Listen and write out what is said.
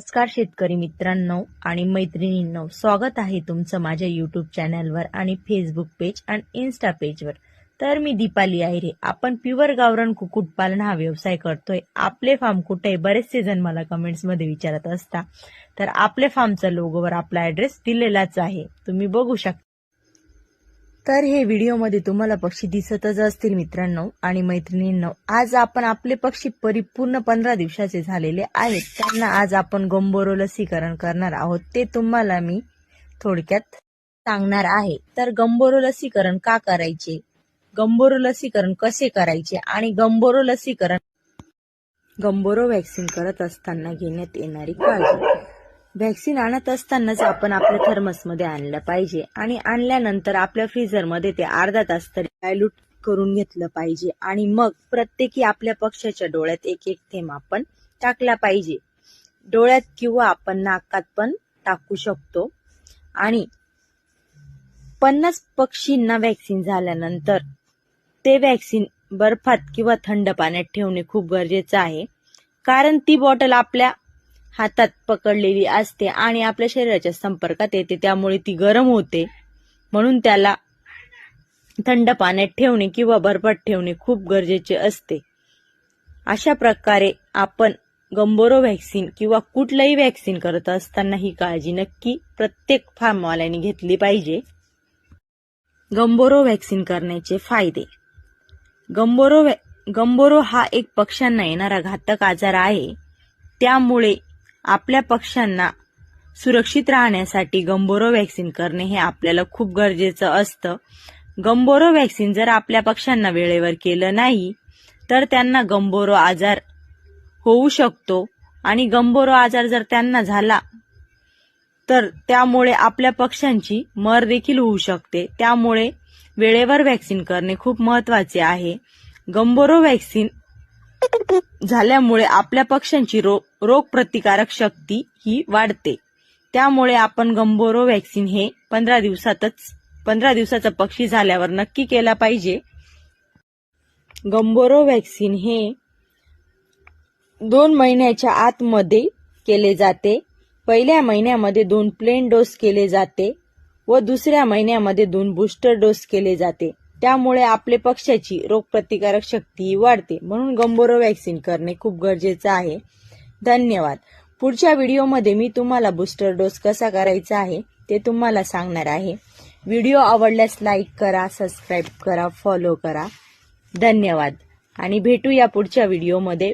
नमस्कार शेतकरी मित्रांनो आणि मैत्रिणींनो स्वागत आहे तुमचं माझ्या युट्यूब चॅनलवर आणि फेसबुक पेज आणि इन्स्टा पेजवर तर मी दीपाली आहिरे आपण प्युअर गावरण कुक्कुटपालन हा व्यवसाय करतोय. आपले फार्म कुठे आहे? बरेचसे जण मला कमेंट्समध्ये विचारत असता. तर आपल्या फार्मचा लोगोवर आपला ऍड्रेस दिलेलाच आहे. तुम्ही बघू शकता. तर हे व्हिडिओमध्ये तुम्हाला पक्षी दिसतच असतील मित्रांनो आणि मैत्रिणींनो. आज आपण आपले पक्षी परिपूर्ण पंधरा दिवसाचे झालेले आहेत. त्यांना आज आपण गंबोरो लसीकरण करणार आहोत. ते तुम्हाला मी थोडक्यात सांगणार आहे. तर गंबोरो लसीकरण का करायचे? गंबोरो लसीकरण कसे करायचे? आणि गंबोरो लसीकरण गंबोरो व्हॅक्सिन करत असताना घेण्यात येणारी काळजी व्हॅक्सिन आणत असतानाच आपण आपल्या थर्मसमध्ये आणलं पाहिजे. आणि आणल्यानंतर आपल्या फ्रीझरमध्ये ते अर्धा तास तरी डायल्यूट करून घेतलं पाहिजे. आणि मग प्रत्येकी आपल्या पक्षाच्या डोळ्यात एक एक थेंब आपण टाकला पाहिजे. डोळ्यात किंवा आपण नाकात पण टाकू शकतो. आणि पन्नास पक्षींना व्हॅक्सिन झाल्यानंतर ते व्हॅक्सिन बर्फात किंवा थंड पाण्यात ठेवणे खूप गरजेचं आहे. कारण ती बॉटल आपल्या हातात पकडलेली असते आणि आपल्या शरीराच्या संपर्कात येते. त्यामुळे ती गरम होते. म्हणून त्याला थंड पाण्यात ठेवणे किंवा बर्फात ठेवणे खूप गरजेचे असते. अशा प्रकारे आपण गंबोरो व्हॅक्सिन किंवा कुठलंही व्हॅक्सिन करत असताना ही काळजी नक्की प्रत्येक फार्मवाल्याने घेतली पाहिजे. गंबोरो व्हॅक्सिन करण्याचे फायदे. गंबोरो गंबोरो हा एक पक्ष्यांना येणारा घातक आजार आहे. त्यामुळे आपल्या पक्ष्यांना सुरक्षित राहण्यासाठी गंबोरो व्हॅक्सिन करणे हे आपल्याला खूप गरजेचं असतं. गंबोरो व्हॅक्सिन जर आपल्या पक्ष्यांना वेळेवर केलं नाही तर त्यांना गंबोरो आजार होऊ शकतो. आणि गंबोरो आजार जर त्यांना झाला तर त्यामुळे आपल्या पक्ष्यांची मर देखील होऊ शकते. त्यामुळे वेळेवर व्हॅक्सिन करणे खूप महत्त्वाचे आहे. गंबोरो व्हॅक्सिन झाल्यामुळे आपल्या पक्ष्यांची रो रोग प्रतिकारक शक्ती ही वाढते. त्यामुळे आपण गंबोरो व्हॅक्सिन हे पंधरा दिवसातच पंधरा दिवसाचा पक्षी झाल्यावर नक्की केला पाहिजे. गंबोरो व्हॅक्सिन हे दोन महिन्याच्या आतमध्ये केले जाते. पहिल्या महिन्यामध्ये दोन प्लेन डोस केले जाते व दुसऱ्या महिन्यामध्ये दोन बूस्टर डोस केले जाते. त्यामुळे आपले पक्षाची रोगप्रतिकारक शक्ती वाढते. म्हणून गंबोरो व्हॅक्सिन करणे खूप गरजेचं आहे. धन्यवाद. पुढच्या व्हिडिओमध्ये मी तुम्हाला बूस्टर डोस कसा करायचा आहे ते तुम्हाला सांगणार आहे. व्हिडिओ आवडल्यास लाईक करा सबस्क्राईब करा फॉलो करा. धन्यवाद. आणि भेटूया पुढच्या व्हिडिओमध्ये.